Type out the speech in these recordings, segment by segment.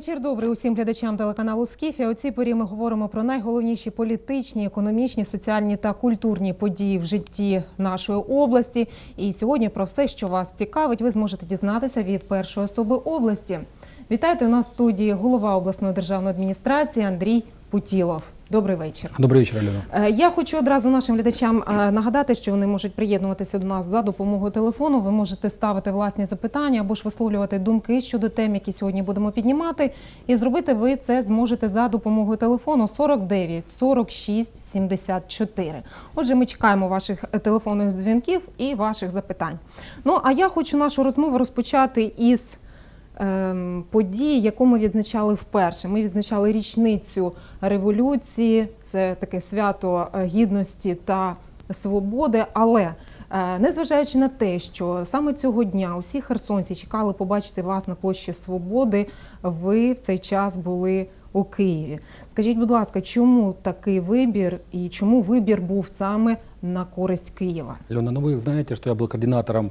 Вечір добрий усім глядачам телеканалу Скіфі. У цій порі ми говоримо про найголовніші політичні, економічні, соціальні та культурні події в житті нашої області. І сьогодні про все, що вас цікавить, ви зможете дізнатися від першої особи області. Вітайте у нас в студії голова обласної державної адміністрації Андрій Путілов. Добрий вечір. Добрый вечер, Алена. Е, Я хочу одразу нашим глядачам е, нагадати, що вони можуть приєднуватися до нас за допомогою телефону. Ви можете ставити власні запитання або ж висловлювати думки щодо тем, які сьогодні будемо піднімати. І зробити ви це зможете за допомогою телефону 49 46 74. Отже, ми чекаємо ваших телефонних дзвінків і ваших запитань. Ну а я хочу нашу розмову розпочати із ем, події, яку ми відзначали вперше. Ми відзначали річницю революції, це таке свято е, гідності та свободи. Але е, незважаючи на те, що саме цього дня усі херсонці чекали побачити вас на площі Свободи, ви в цей час були у Києві. Скажіть, будь ласка, чому такий вибір і чому вибір був саме на користь Києва? Алена, ну вы знаете, что я был координатором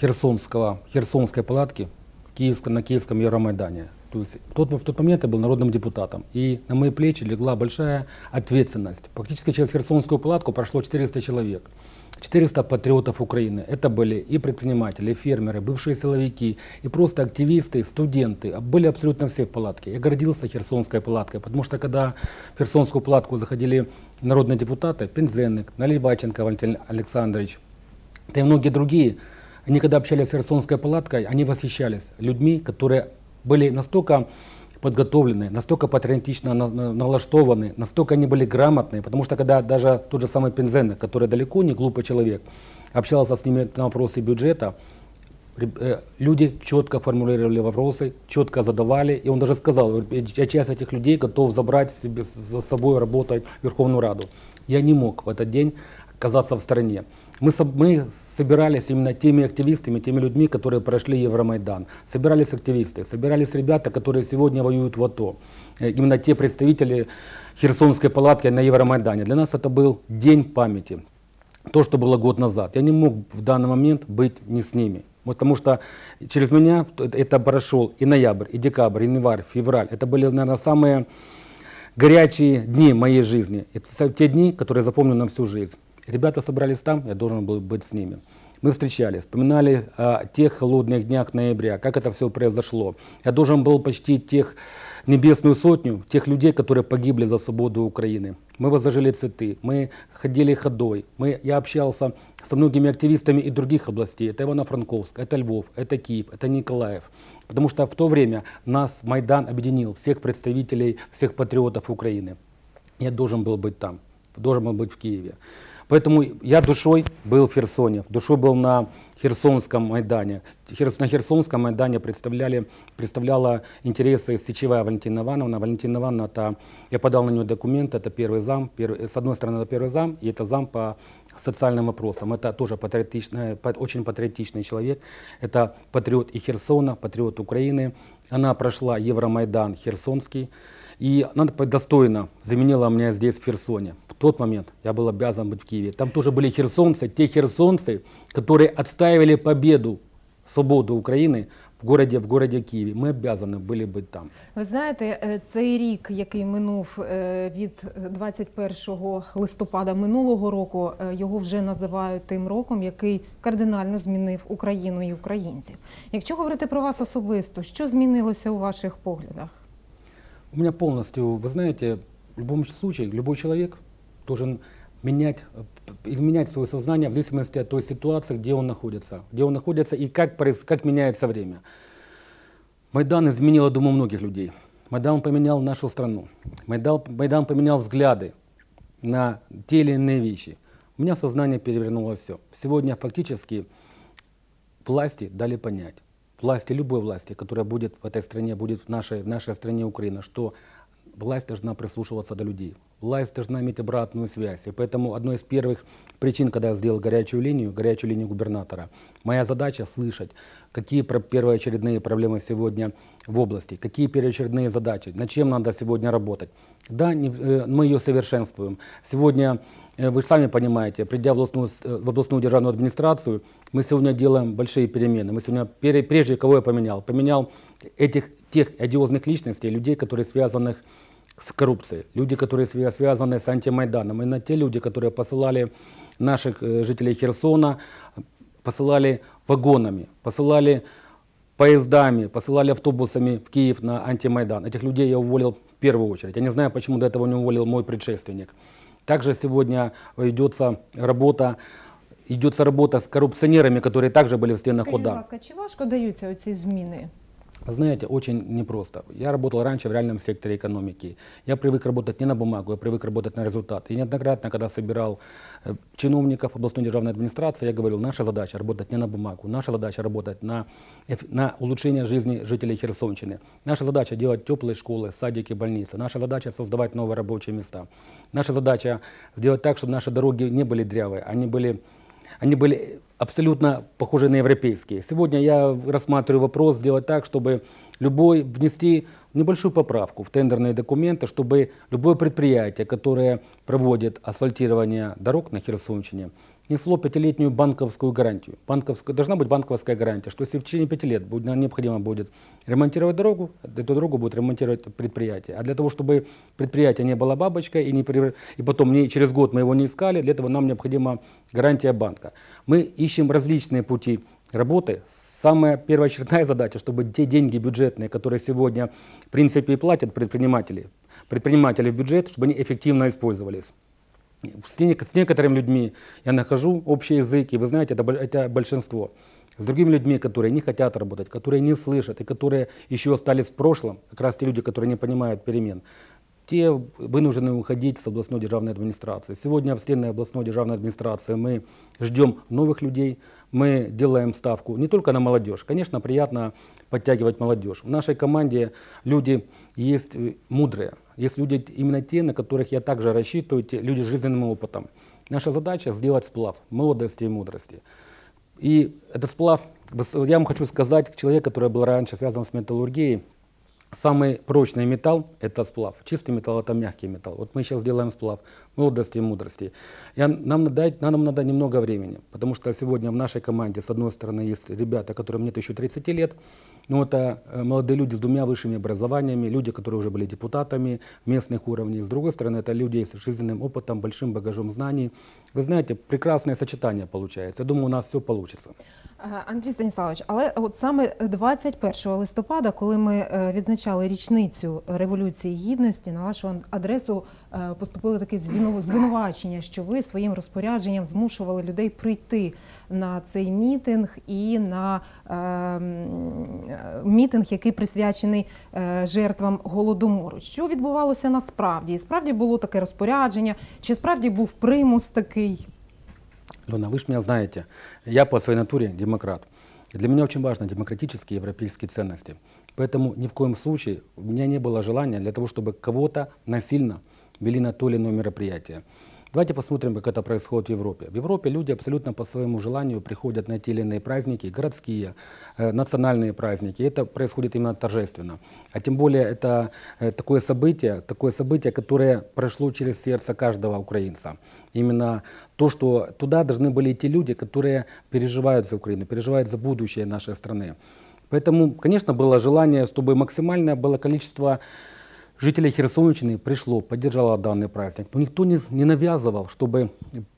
Херсонского, Херсонской палатки Киевском, на Киевском Евромайдане. То есть тот, в тот момент я был народным депутатом. И на мои плечи легла большая ответственность. Практически через Херсонскую палатку прошло 400 человек. 400 патриотов Украины. Это были и предприниматели, и фермеры, бывшие силовики, и просто активисты, студенты. Были абсолютно все в палатке. Я гордился Херсонской палаткой, потому что когда в Херсонскую палатку заходили народные депутаты, Пензенник, Наливайченко Валентин Александрович, да и многие другие, они когда общались с Херсонской палаткой, они восхищались людьми, которые были настолько подготовлены, настолько патриотично на- на- налаштованы, настолько они были грамотные, потому что когда даже тот же самый Пензенник, который далеко не глупый человек, общался с ними на вопросы бюджета, э, люди четко формулировали вопросы, четко задавали, и он даже сказал, я часть этих людей готов забрать себе за собой работать в Верховную Раду. Я не мог в этот день оказаться в стороне. Мы, мы собирались именно теми активистами, теми людьми, которые прошли Евромайдан. Собирались активисты, собирались ребята, которые сегодня воюют в АТО. Э, Именно те представители Херсонской палатки на Евромайдане. Для нас это был день памяти то, что было год назад. Я не мог в данный момент быть не с ними. Потому что через меня это- прошел и ноябрь, и декабрь, и январь, февраль. Это были, наверное, самые горячие дни моей жизни. Это те дни, которые запомню на всю жизнь. Ребята собрались там, я должен был быть с ними. Мы встречались, вспоминали о тех холодных днях ноября, как это все произошло. Я должен был почти тех небесную сотню, тех людей, которые погибли за свободу Украины. Мы возложили цветы, мы ходили ходой, мы, я общался со многими активистами и других областей. Это Ивано-Франковск, это Львов, это Киев, это Николаев. Потому что в то время нас Майдан объединил, всех представителей, всех патриотов Украины. Я должен был быть там, должен был быть в Киеве. Поэтому я душой был в Херсоне, душой был на Херсонском Майдане. На Херсонском Майдане представляли, представляла интересы Сечевая Валентина Ивановна. Валентина Ивановна, это, я подал на нее документ, это первый зам, первый- с одной стороны это первый зам, и это зам по социальным вопросам. Это тоже патриотичный, пат- очень патриотичный человек. Это патриот и Херсона, патриот Украины. Она прошла Евромайдан Херсонский. И она достойно заменила меня здесь, в Херсоне. В тот момент я был обязан быть в Киеве. Там тоже были херсонцы, те херсонцы, которые отстаивали победу, свободу Украины в городе, в городе Киеве. Мы обязаны были быть там. Ви знаєте, е, цей рік, який минув е, від 21 листопада минулого року, е, його вже називають тим роком, який кардинально змінив Україну і українців. Якщо говорити про вас особисто, що змінилося у ваших поглядах? У меня полностью, вы знаете, в любом случае, любой человек должен менять, э, изменять свое сознание в зависимости от той ситуации, где он находится, где он находится и как, как меняется время. Майдан изменил, я думаю, многих людей. Майдан поменял нашу страну. Майдан, Майдан поменял взгляды на те или иные вещи. У меня сознание перевернуло все. Сегодня фактически власти дали понять, власти, любой власти, которая будет в этой стране, будет в нашей, в нашей стране Украина, что власть должна прислушиваться до людей. Власть должна иметь обратную связь. И поэтому одной из первых причин, когда я сделал горячую линию, горячую линию губернатора, моя задача слышать, какие первоочередные проблемы сегодня в области, какие первоочередные задачи, над чем надо сегодня работать. Да, не- э, мы ее совершенствуем. Сегодня, э, вы сами понимаете, придя в областную, э, в областную державную администрацию, мы сегодня делаем большие перемены. Мы сегодня, прежде кого я поменял? Поменял этих тех одиозных личностей, людей, которые связаны с коррупцией, люди, которые свя- связаны с антимайданом, именно те люди, которые посылали наших э, жителей Херсона, посылали вагонами, посылали поездами, посылали автобусами в Киев на антимайдан. Этих людей я уволил в первую очередь. Я не знаю, почему до этого не уволил мой предшественник. Также сегодня ведется работа, идется работа с коррупционерами, которые также были в стенах Скажіть, будь ОДА. ласка, чи важко даються оці зміни? Знаете, очень непросто. Я работал раньше в реальном секторе экономики. Я привык работать не на бумагу, я привык работать на результат. И неоднократно, когда собирал э, чиновников областной державной администрации, я говорил, наша задача работать не на бумагу, наша задача работать на, на улучшение жизни жителей Херсонщины. Наша задача делать теплые школы, садики, больницы. Наша задача создавать новые рабочие места. Наша задача сделать так, чтобы наши дороги не были дрявые, они были они были абсолютно похожи на европейские. Сегодня я рассматриваю вопрос сделать так, чтобы любой внести небольшую поправку в тендерные документы, чтобы любое предприятие, которое проводит асфальтирование дорог на Херсонщине, несло пятилетнюю банковскую гарантию. Банковская, должна быть банковская гарантия, что если в течение пяти лет будет, необходимо будет ремонтировать дорогу, эту дорогу будет ремонтировать предприятие. А для того, чтобы предприятие не было бабочкой и, не и потом не, через год мы его не искали, для этого нам необходима гарантия банка. Мы ищем различные пути работы. Самая первоочередная задача, чтобы те деньги бюджетные, которые сегодня в принципе и платят предприниматели, предприниматели в бюджет, чтобы они эффективно использовались. С, с некоторыми людьми я нахожу общий язык, и вы знаете, это, это большинство. С другими людьми, которые не хотят работать, которые не слышат, и которые еще остались в прошлом, как раз те люди, которые не понимают перемен, те вынуждены уходить с областной державной администрации. Сегодня в стенной областной державной администрации мы ждем новых людей, мы делаем ставку не только на молодежь. Конечно, приятно подтягивать молодежь. В нашей команде люди есть э, мудрые, есть люди именно те, на которых я также рассчитываю, те люди с жизненным опытом. Наша задача сделать сплав молодости и мудрости. И этот сплав, я вам хочу сказать, человек, который был раньше связан с металлургией, самый прочный металл – это сплав. Чистый металл – это мягкий металл. Вот мы сейчас делаем сплав молодости и мудрости. Я, нам, надо, нам надо немного времени, потому что сегодня в нашей команде, с одной стороны, есть ребята, которым нет еще 30 лет, но это э, молодые люди с двумя высшими образованиями, люди, которые уже были депутатами местных уровней. С другой стороны, это люди с жизненным опытом, большим багажом знаний. Вы знаете, прекрасное сочетание получается. Я думаю, у нас все получится. Е, Андрій Станіславович, але от саме 21 листопада, коли ми е, відзначали річницю Революції Гідності, на вашу адресу е, поступили таке звинувачення, що ви своїм розпорядженням змушували людей прийти на цей мітинг і на е, м, е, мітинг, який присвячений жертвам голодомору. Що відбувалося насправді? Справді було таке розпорядження, чи справді був примус такий? Лена, вы же меня знаете, я по своей натуре демократ. Для меня очень важны демократические европейские ценности. Поэтому ни в коем случае у меня не было желания для того, чтобы кого-то насильно вели на то или иное мероприятие. Давайте посмотрим, как это происходит в Европе. В Европе люди абсолютно по своему желанию приходят на те или иные праздники, городские, э, национальные праздники. Это происходит именно торжественно. А тем более это э, такое событие, такое событие, которое прошло через сердце каждого украинца. Именно то, что туда должны были идти люди, которые переживают за Украину, переживают за будущее нашей страны. Поэтому, конечно, было желание, чтобы максимальное было количество жителей Херсонщины пришло, поддержало данный праздник. Но никто не, не навязывал, чтобы,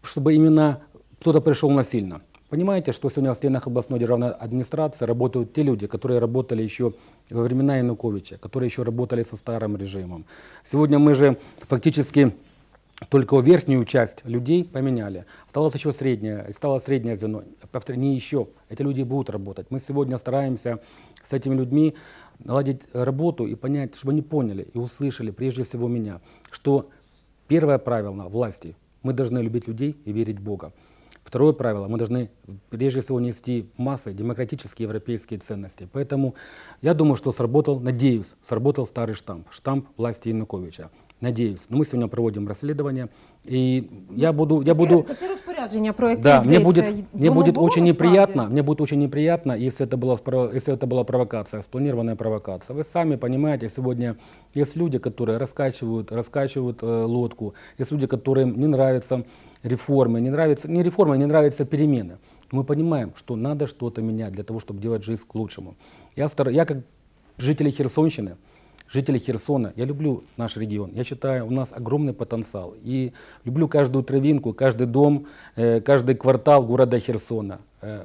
чтобы именно кто-то пришел насильно. Понимаете, что сегодня в стенах областной державной администрации работают те люди, которые работали еще во времена Януковича, которые еще работали со старым режимом. Сегодня мы же фактически только верхнюю часть людей поменяли. Осталось еще среднее, стало среднее звено. Повторю, не еще. Эти люди будут работать. Мы сегодня стараемся с этими людьми наладить работу и понять, чтобы они поняли и услышали, прежде всего меня, что первое правило власти – мы должны любить людей и верить в Бога. Второе правило, мы должны прежде всего нести массы демократические европейские ценности. Поэтому я думаю, что сработал, надеюсь, сработал старый штамп, штамп власти Януковича. Надеюсь. Но мы сегодня проводим расследование, и я буду, я буду, Таке, розпорядження, про яке да, мне йдеться, будет, мне воно будет було очень насправді? неприятно, мне будет очень неприятно, если это, была, спро- если это была провокация, спланированная провокация. Вы сами понимаете, сегодня есть люди, которые раскачивают, раскачивают э, лодку, есть люди, которым не нравятся реформы, не нравятся, не реформы, не нравятся перемены. Мы понимаем, что надо что-то менять для того, чтобы делать жизнь к лучшему. Я, стар, я как жители Херсонщины, жители Херсона, я люблю наш регион. Я считаю, у нас огромный потенциал. И люблю каждую травинку, каждый дом, э, каждый квартал города Херсона. Э,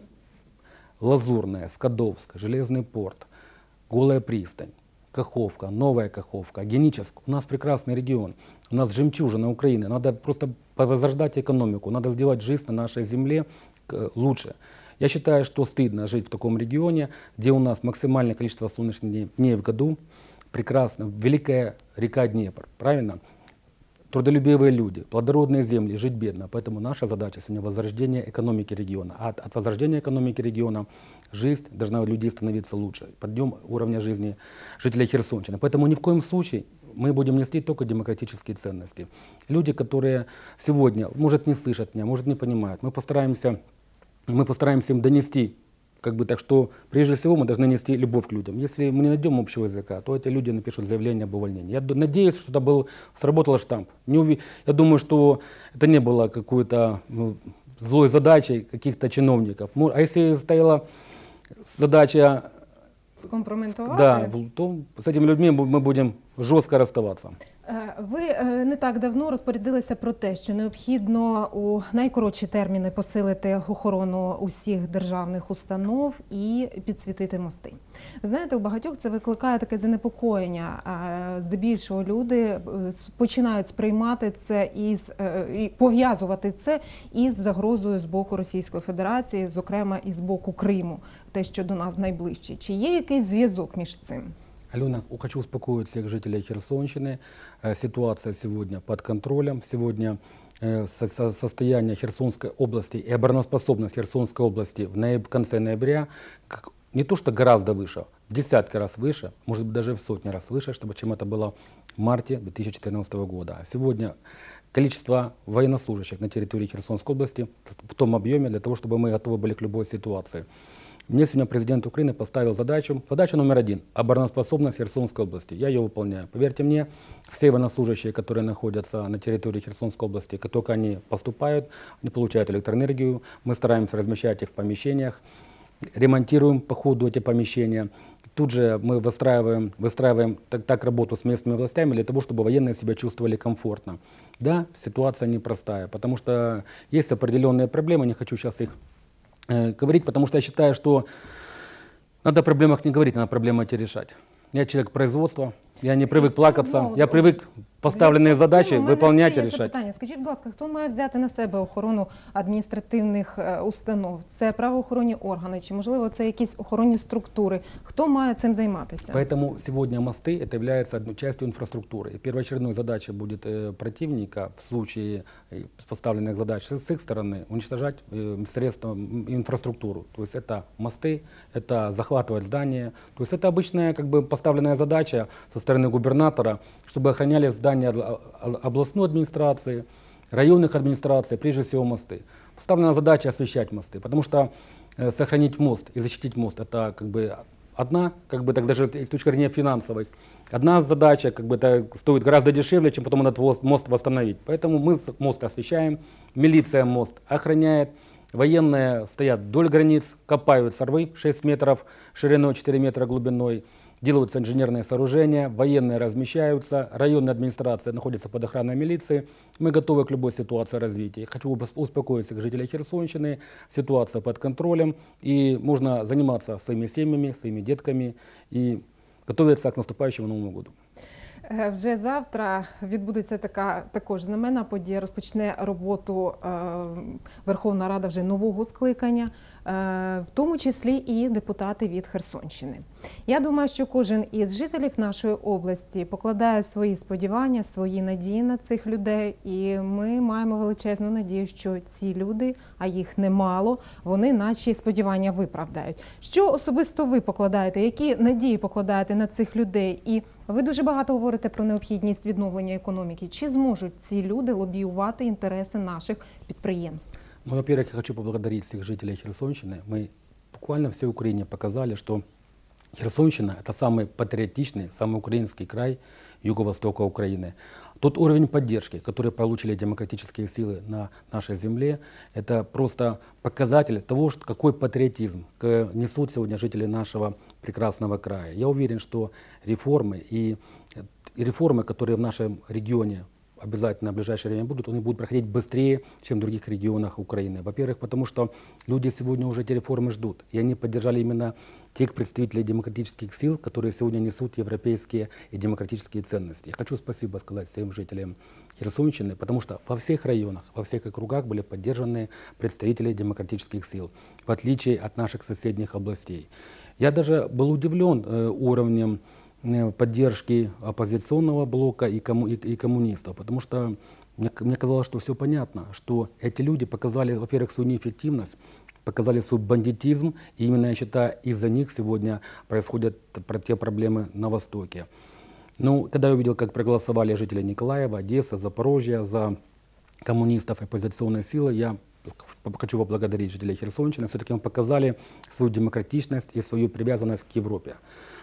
Лазурная, Скадовск, Железный порт, Голая пристань, Каховка, Новая Каховка, Геническ. У нас прекрасный регион. У нас жемчужина Украины. Надо просто возрождать экономику. Надо сделать жизнь на нашей земле э, лучше. Я считаю, что стыдно жить в таком регионе, где у нас максимальное количество солнечных дней- дней в году. Прекрасно. Великая река Днепр. Правильно? трудолюбивые люди, плодородные земли, жить бедно. Поэтому наша задача сегодня возрождение экономики региона. А от, от возрождения экономики региона жизнь должна у людей становиться лучше. Подъем уровня жизни жителей Херсонщины. Поэтому ни в коем случае мы будем нести только демократические ценности. Люди, которые сегодня, может, не слышат меня, может, не понимают, мы постараемся, мы постараемся им донести как бы так что прежде всего мы должны нести любовь к людям. Если мы не найдем общего языка, то эти люди напишут заявление об увольнении. Я надеюсь, что это был, сработал штамп. Не уви- Я думаю, что это не было какой-то ну, злой задачей каких-то чиновников. А если стояла задача, Скомпрометувати? да, то с этими людьми мы будем жестко расставаться. Е, Ви е, не так давно розпорядилися про те, що необхідно у найкоротші терміни посилити охорону усіх державних установ і підсвітити мости. Знаєте, у багатьох це викликає таке занепокоєння. Здебільшого люди е, починають сприймати це із і пов'язувати це із загрозою з боку Російської Федерації, зокрема і з боку Криму, те, що до нас найближче. Чи є якийсь зв'язок між цим? Алена, хочу успокоить всех жителей Херсонщины. Э, Ситуация сегодня под контролем. Сегодня э, со- со- состояние Херсонской области и обороноспособность Херсонской области в конце ноября не то что гораздо выше, в десятки раз выше, может быть даже в сотни раз выше, чем это было в марте 2014 года. А Сегодня количество военнослужащих на территории Херсонской области в том объеме для того, чтобы мы готовы были к любой ситуации. Мне сегодня президент Украины поставил задачу, задача номер один – обороноспособность Херсонской области. Я ее выполняю. Поверьте мне, все военнослужащие, которые находятся на территории Херсонской области, как только они поступают, они получают электроэнергию, мы стараемся размещать их в помещениях, ремонтируем по ходу эти помещения. Тут же мы выстраиваем, выстраиваем так, так работу с местными властями для того, чтобы военные себя чувствовали комфортно. Да, ситуация непростая, потому что есть определенные проблемы, не хочу сейчас их э, говорить, потому что я считаю, что надо о проблемах не говорить, надо проблемы эти решать. Я человек производства, я не привык плакаться, одно, я привык поставленные Зв'язку з задачи цим у мене выполнять ще и є решать. Запитання. Скажіть, будь ласка, хто має взяти на себе охорону адміністративних е, установ? Це правоохоронні органи, чи можливо це якісь охоронні структури? Хто має цим займатися? Поэтому сегодня мосты это является одной частью инфраструктуры. И первоочередной задачей будет э, противника в случае э, поставленных задач с их стороны уничтожать э, средства, м, инфраструктуру. То есть это мосты, это захватывать здания. То есть это обычная как бы поставленная задача со стороны губернатора, чтобы охраняли здания обла- областной администрации, районных администраций, прежде всего мосты. Поставлена задача освещать мосты, потому что э, сохранить мост и защитить мост это как бы одна, как бы так даже с точки зрения финансовой, одна задача, как бы это стоит гораздо дешевле, чем потом этот мост восстановить. Поэтому мы мост освещаем, милиция мост охраняет, военные стоят вдоль границ, копают сорвы 6 метров шириной, 4 метра глубиной, делаются инженерные сооружения, военные размещаются, районная администрация находится под охраной милиции. Мы готовы к любой ситуации развития. Хочу упос- успокоить всех жителей Херсонщины, ситуация под контролем, и можно заниматься своими семьями, своими детками и готовиться к наступающему Новому году. Е, Вже завтра відбудеться така також знаменна подія. Розпочне роботу е, Верховна Рада вже нового скликання, е, в тому числі і депутати від Херсонщини. Я думаю, що кожен із жителів нашої області покладає свої сподівання, свої надії на цих людей, і ми маємо величезну надію, що ці люди, а їх немало, вони наші сподівання виправдають. Що особисто ви покладаєте? Які надії покладаєте на цих людей? І ви дуже багато говорите про необхідність відновлення економіки. Чи зможуть ці люди лобіювати інтереси наших підприємств? Ну, во-первых, я хочу поблагодарить всех жителей Херсонщины. Мы буквально всей Украине показали, что Херсонщина – это самый патриотичный, самый украинский край юго-востока Украины. Тот уровень поддержки, который получили демократические силы на нашей земле, это просто показатель того, что, какой патриотизм несут сегодня жители нашего прекрасного края. Я уверен, что реформы и, и реформы, которые в нашем регионе обязательно в ближайшее время будут, они будут проходить быстрее, чем в других регионах Украины. Во-первых, потому что люди сегодня уже эти реформы ждут. И они поддержали именно тех представителей демократических сил, которые сегодня несут европейские и демократические ценности. Я хочу спасибо сказать всем жителям Херсонщины, потому что во всех районах, во всех округах были поддержаны представители демократических сил, в отличие от наших соседних областей. Я даже был удивлен э, уровнем поддержки оппозиционного блока и, комму- и- и коммунистов, потому что мне, мне казалось, что все понятно, что эти люди показали, во-первых, свою неэффективность, показали свой бандитизм, и именно, я считаю, из-за них сегодня происходят про- те проблемы на Востоке. Ну, когда я увидел, как проголосовали жители Николаева, Одессы, Запорожья за коммунистов и оппозиционной силы, я хочу поблагодарить жителей Херсонщины. Все-таки мы показали свою демократичность и свою привязанность к Европе.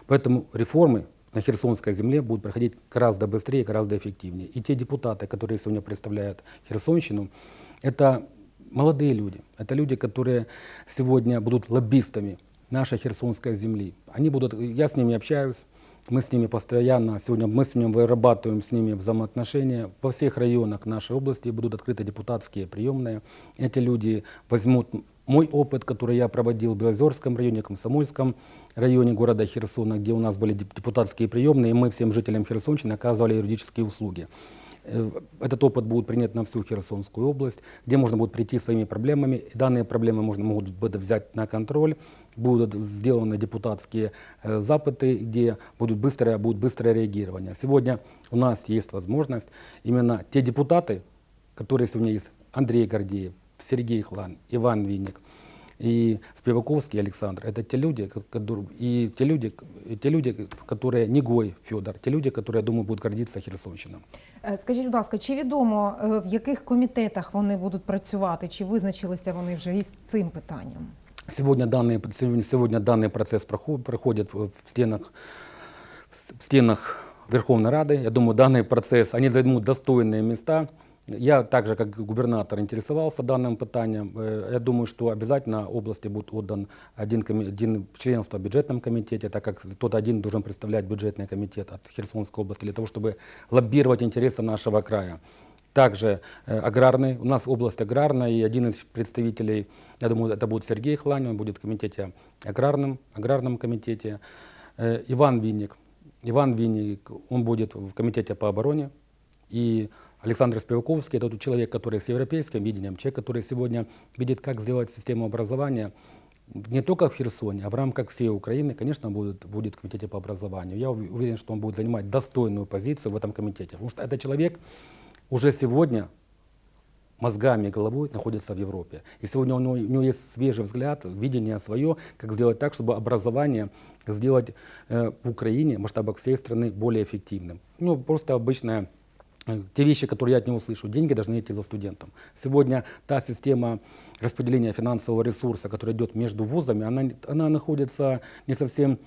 Поэтому реформы на Херсонской земле будут проходить гораздо быстрее, гораздо эффективнее. И те депутаты, которые сегодня представляют Херсонщину, это молодые люди. Это люди, которые сегодня будут лоббистами нашей Херсонской земли. Они будут, я с ними общаюсь, мы с ними постоянно, сегодня мы с ними вырабатываем с ними взаимоотношения. Во всех районах нашей области будут открыты депутатские приемные. Эти люди возьмут мой опыт, который я проводил в Белозерском районе, Комсомольском районе города Херсона, где у нас были деп- депутатские приемные, и мы всем жителям Херсонщины оказывали юридические услуги. Э, Этот опыт будет принят на всю Херсонскую область, где можно будет прийти своими проблемами. И данные проблемы можно могут взять на контроль. Будут сделаны депутатские э, запыты, где будет быстрое, будет быстрое реагирование. Сегодня у нас есть возможность именно те депутаты, которые сегодня есть, Андрей Гордеев, Сергей Хлан, Иван Винник, и Спиваковский Александр, это те люди, ко- которые, и те люди, и те люди, которые Негой Федор, те люди, которые, я думаю, будут гордиться Херсонщиной. Е, Скажіть, будь ласка, чи відомо е, в яких комітетах вони будуть працювати? Чи визначилися вони вже із цим питанням? Сегодня данный, сегодня, сегодня данный процесс проход- проходит в, в стенах, в стенах Верховной Рады. Я думаю, данный процесс, они займут достойные места. Я также, как губернатор, интересовался данным питанием. Э, Я думаю, что обязательно области будет отдан один, один членство в бюджетном комитете, так как тот один должен представлять бюджетный комитет от Херсонской области для того, чтобы лоббировать интересы нашего края. Также э, аграрный, у нас область аграрная, и один из представителей, я думаю, это будет Сергей Хлань, он будет в комитете аграрном, аграрном комитете. Э, Иван Винник, Иван Винник, он будет в комитете по обороне. И Александр Спиваковский, это тот человек, который с европейским видением, человек, который сегодня видит, как сделать систему образования не только в Херсоне, а в рамках всей Украины, конечно, будет, будет в комитете по образованию. Я ув- уверен, что он будет занимать достойную позицию в этом комитете, потому что это человек уже сегодня мозгами и головой находится в Европе. И сегодня у него, у него есть свежий взгляд, видение свое, как сделать так, чтобы образование сделать э, в Украине в масштабах всей страны более эффективным. Ну, просто обычная те вещи, которые я от него слышу, деньги должны идти за студентом. Сегодня та система распределения финансового ресурса, которая идет между вузами, она, она находится не совсем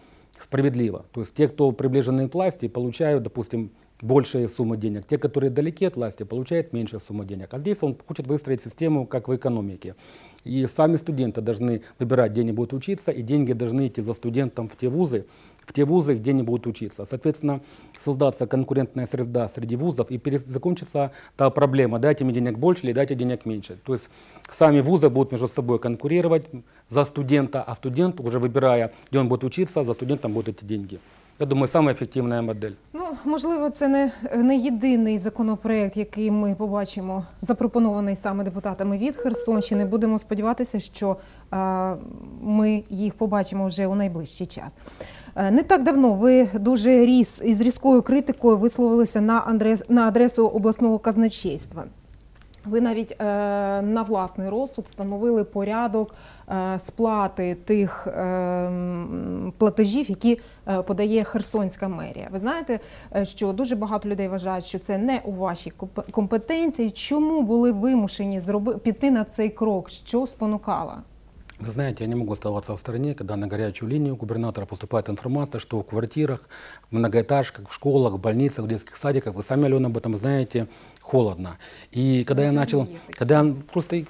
справедливо. То есть те, кто приближены к власти, получают, допустим, большие суммы денег. Те, которые далеки от власти, получают меньшие суммы денег. А здесь он хочет выстроить систему, как в экономике. И сами студенты должны выбирать, где они будут учиться, и деньги должны идти за студентом в те вузы, в те вузы, где они будут учиться. Соответственно, создаться конкурентная среда среди вузов и перес- закончится та проблема, дайте мне денег больше или дайте денег меньше. То есть сами вузы будут между собой конкурировать за студента, а студент, уже выбирая, где он будет учиться, за студентом будут эти деньги. Я думаю, самая эффективная модель. Ну, можливо, це не, не єдиний законопроект, який ми побачимо, запропонований саме депутатами від Херсонщини. Будемо сподіватися, що е, ми їх побачимо вже у найближчий час. Е, Не так давно ви дуже різ із різкою критикою висловилися на, адрес, на адресу обласного казначейства. Ви навіть е, на власний розсуд встановили порядок е, сплати тих платежів, які подає Херсонська мерія. Ви знаєте, що дуже багато людей вважають, що це не у вашій комп- компетенції. Чому були вимушені піти на цей крок? Що спонукало? Вы знаете, я не могу оставаться в стороне, когда на горячую линию губернатора поступает информация, что в квартирах, в многоэтажках, в школах, в больницах, в детских садиках, вы сами, Алена, об этом знаете, холодно. И когда я Уже начал, когда я просто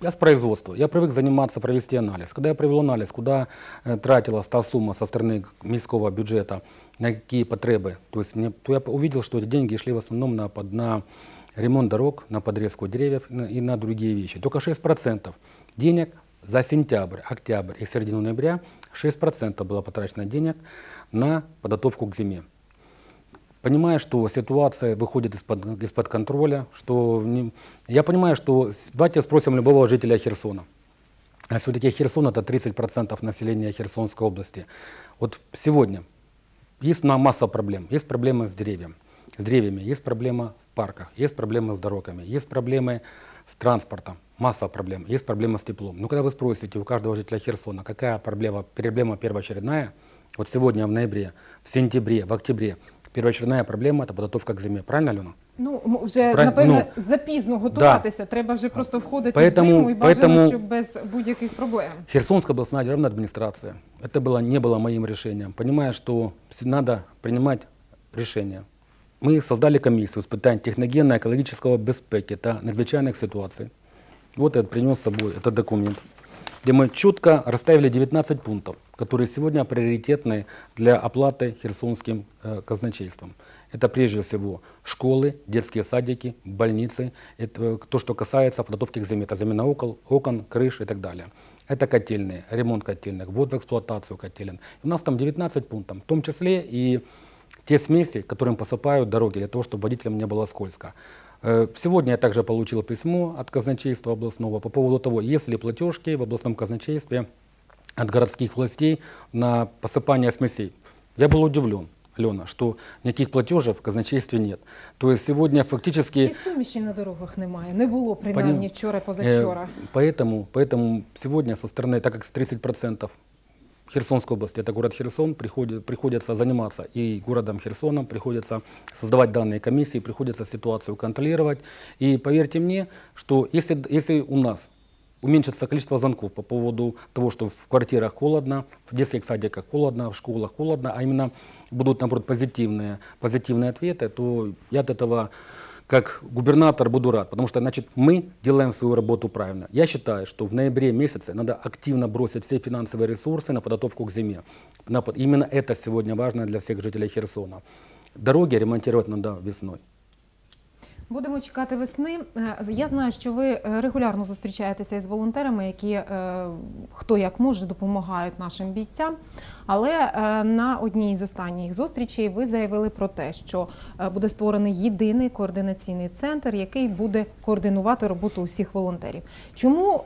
я с производства, я привык заниматься, провести анализ. Когда я провел анализ, куда э, тратилась та сумма со стороны міського бюджета, на какие потребы, то есть мне, то я увидел, что эти деньги шли в основном на, под- на ремонт дорог, на подрезку деревьев и на, и на другие вещи. Только 6% денег за сентябрь, октябрь и середину ноября 6% было потрачено денег на подготовку к зиме. Понимая, что ситуация выходит из-под из-под контроля, что не- я понимаю, что давайте спросим любого жителя Херсона. А все-таки Херсон это 30% населения Херсонской области. Вот сегодня есть масса проблем. Есть проблемы с деревьями, с деревьями, есть проблема в парках, есть проблемы с дорогами, есть проблемы с транспортом, масса проблем, есть проблема с теплом. Но когда вы спросите у каждого жителя Херсона, какая проблема, проблема первоочередная, вот сегодня в ноябре, в сентябре, в октябре, первоочередная проблема это подготовка к зиме. Правильно, Алена? Ну, м- вже Правильно, напевне запізно готуватися. Треба вже просто входити Поэтому- в зиму і бажано, поэтому- щоб без будь-яких проблем. Херсонская областная державная администрация, это было, не было моим решением, понимая, что надо принимать решения. Мы создали комиссию испытаний техногенно-экологического безпеки это надзвичайных ситуаций. Вот я принес с собой этот документ, где мы четко расставили 19 пунктов, которые сегодня приоритетны для оплаты херсонским э, казначейством. Это прежде всего школы, детские садики, больницы, это э, то, что касается подготовки к зиме, это замена окон, окон, крыш и так далее. Это котельные, ремонт котельных, ввод в эксплуатацию котелен. У нас там 19 пунктов, в том числе и те смеси, которым посыпают дороги для того, чтобы водителям не было скользко. Э, Сегодня я также получил письмо от казначейства областного по поводу того, есть ли платежки в областном казначействе от городских властей на посыпание смесей. Я был удивлен, Алена, что никаких платежей в казначействе нет. То есть сегодня фактически... І суміші на дорогах немає. Не було принаймні Понятно. вчора, Э, позавчора. Поэтому, поэтому сегодня со стороны, так как 30% Херсонской области, это город Херсон, приходит, приходится заниматься и городом Херсоном, приходится создавать данные комиссии, приходится ситуацию контролировать. И поверьте мне, что если, если у нас уменьшится количество звонков по поводу того, что в квартирах холодно, в детских садиках холодно, в школах холодно, а именно будут, наоборот, позитивные, позитивные ответы, то я от этого как губернатор буду рад, потому что, значит, мы делаем свою работу правильно. Я считаю, что в ноябре месяце надо активно бросить все финансовые ресурсы на подготовку к зиме. Именно это сегодня важно для всех жителей Херсона. Дороги ремонтировать надо весной. Будемо чекати весни. Е, Я знаю, що ви е, регулярно зустрічаєтеся із волонтерами, які е, хто як може допомагають нашим бійцям. Але на одній з останніх зустрічей ви заявили про те, що буде створений єдиний координаційний центр, який буде координувати роботу усіх волонтерів. Чому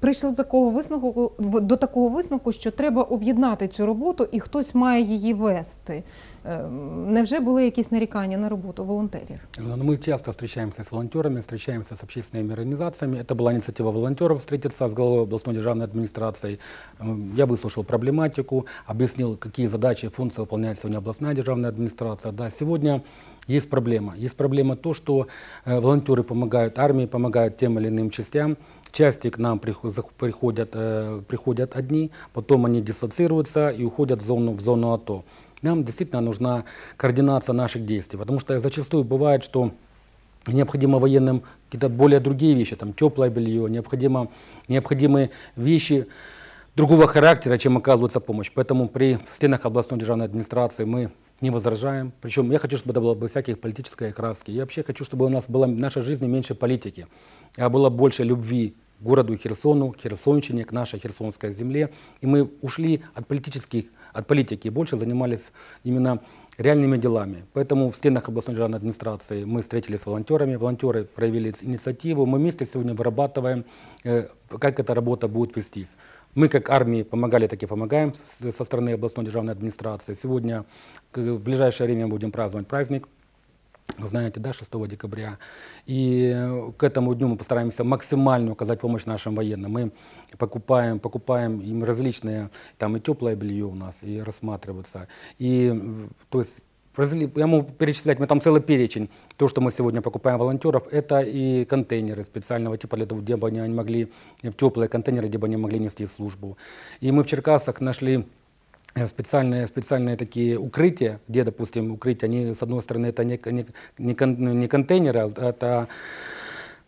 прийшли до такого висновку до такого висновку, що треба об'єднати цю роботу і хтось має її вести? Е, Невже були якісь нарікання на роботу волонтерів? Но Мы часто встречаемся с волонтерами, встречаемся с общественными организациями. Это была инициатива волонтеров встретиться с главой областной державной администрации. М, Я выслушал проблематику, объяснил, какие задачи и функции выполняет сегодня областная державная администрация. Да, сегодня есть проблема. Есть проблема то, что э, волонтеры помогают армии, помогают тем или иным частям. Части к нам приход- зах- приходят, э, приходят одни, потом они диссоциируются и уходят в зону, в зону АТО. Нам действительно нужна координация наших действий, потому что зачастую бывает, что необходимо военным какие-то более другие вещи, там теплое белье, необходимо, необходимые вещи другого характера, чем оказывается помощь. Поэтому при стенах областной державной администрации мы не возражаем. Причем я хочу, чтобы это было без всяких политической окраски. Я вообще хочу, чтобы у нас была в нашей жизни меньше политики, а было больше любви к городу Херсону, к Херсонщине, к нашей херсонской земле. И мы ушли от политических, от политики больше занимались именно реальными делами. Поэтому в стенах областной державной администрации мы встретились с волонтерами, волонтеры проявили инициативу, мы вместе сегодня вырабатываем, э, как эта работа будет вестись. Мы как армии помогали, так и помогаем со стороны областной державной администрации. Сегодня в ближайшее время будем праздновать праздник знаете, да, 6 декабря. И э, к этому дню мы постараемся максимально оказать помощь нашим военным. Мы покупаем, покупаем им различные, там и теплое белье у нас и рассматриваются. И, то есть, Я могу перечислять, мы там целый перечень. То, что мы сегодня покупаем волонтеров, это и контейнеры специального типа для того, где бы они могли, теплые контейнеры, где бы они могли нести службу. И мы в Черкасах нашли специальные, специальные такие укрытия, где, допустим, укрытия, они, с одной стороны, это не, не, не, кон- ну, не контейнеры, а это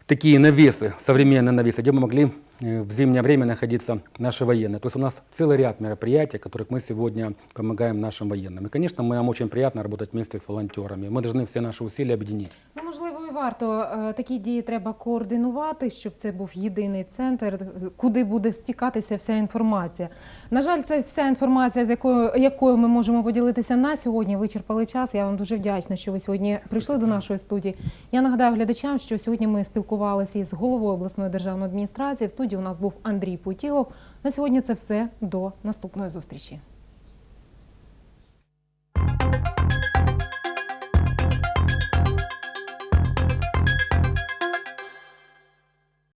такие навесы, современные навесы, где мы могли э, в зимнее время находиться наши военные. То есть у нас целый ряд мероприятий, которых мы сегодня помогаем нашим военным. И, конечно, мы- нам очень приятно работать вместе с волонтерами. Мы должны все наши усилия объединить. Ну, можливо, і варто е, такі дії треба координувати, щоб це був єдиний центр, куди буде стікатися вся інформація. На жаль, це вся інформація, з якою якою ми можемо поділитися на сьогодні. Вичерпали час. Я вам дуже вдячна, що ви сьогодні прийшли до нашої студії. Я нагадаю глядачам, що сьогодні ми спілкувалися із головою обласної державної адміністрації. В студії у нас був Андрій Путілов. На сьогодні це все. До наступної зустрічі.